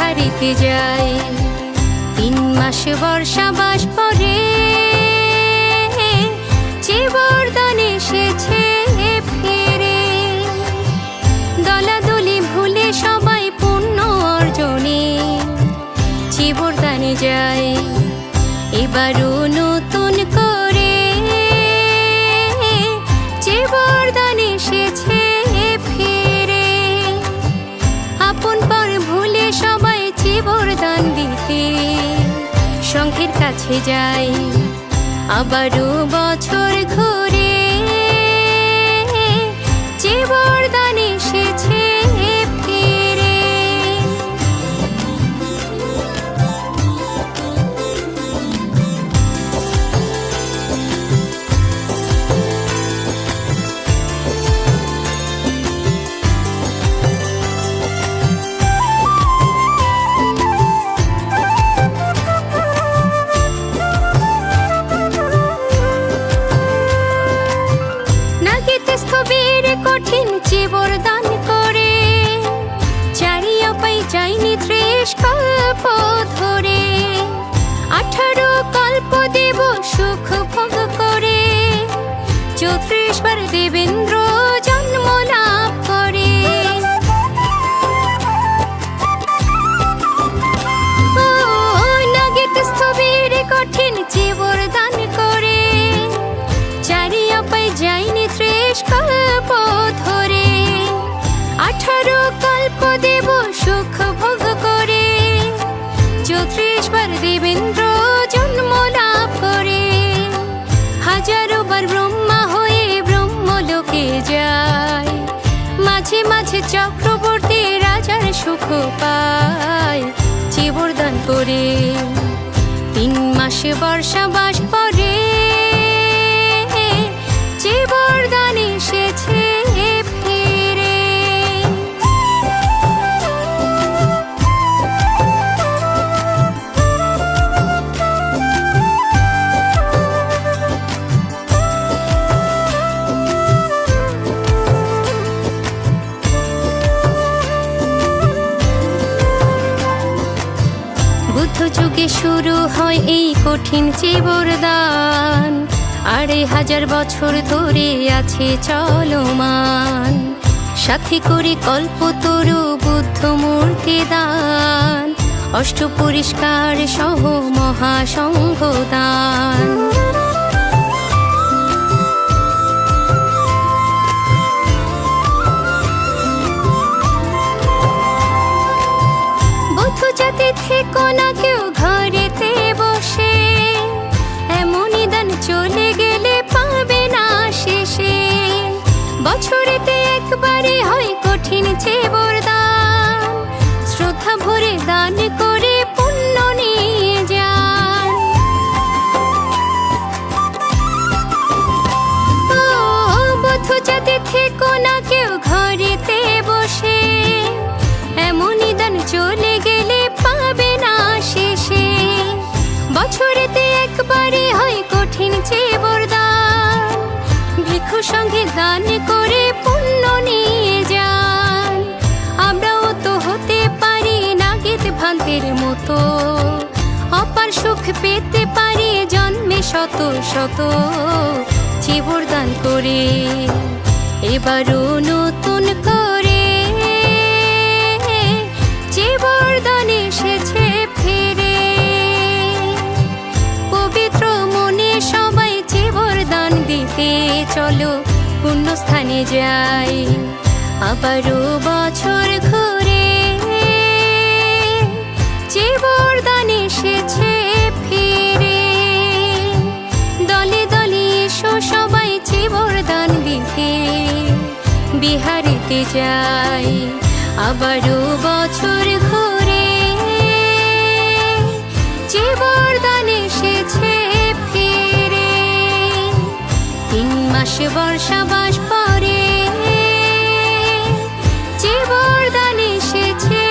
থেকে যায় তিন মাস বর্ষা বাস পরে চিবরদান এসেছে ফিরে। দলাদলি ভুলে সবাই পুণ্য অর্জনে চিবরদানে যায় এবারও নতুন করে চিবরদান এসেছে কাছে যাই আবারও বছর ঘুরে চিবরদান সুখ ভোগ করে। চৌত্রিশ বার দেবেন্দ্র জন্ম লাভ করে। নাগিত স্থবির কঠিন জীবর দান করে। চারিয়া পাই যাইনি ত্রিশ কল্প ধরে। আঠারো রাজার সুখ দান করে। তিন মাসে বর্ষা বাস যুগে শুরু হয় এই কঠিন জীবরদান আড়াই হাজার বছর ধরে আছে চলমান। সাথী করে কল্পতরু বুদ্ধ মূর্তি দান। অষ্ট পরিষ্কার সহ মহাসংঘ দান। বছরেতে একবারে হয় কঠিন চেবর দান শ্রদ্ধা ভরে দান করে নিয়ে যাতে না কেউ ঘরেতে বসে চলে গেলে পাবে না একবারই হয় কঠিন চেবর দান ভিক্ষু সঙ্গে দান অপার সুখ পেতে পারি জন্মে শত শত জীবর দান করে। এবারও নতুন করে জীবরদান এসেছে ফিরে। পবিত্র মনে সবাই জীবরদান দিতে চলো পুণ্যস্থানে যাই। আবারও বছর ঘুরে যে বরদান এসেছে ফিরে। দলে দলে এসো সবাই যে বরদান দিতে। বিহারিতে যাই আবারও বছর ঘুরে। যে বরদান এসেছে ফিরে। তিন মাসে বর্ষা বাস পরে। যে বরদান এসেছে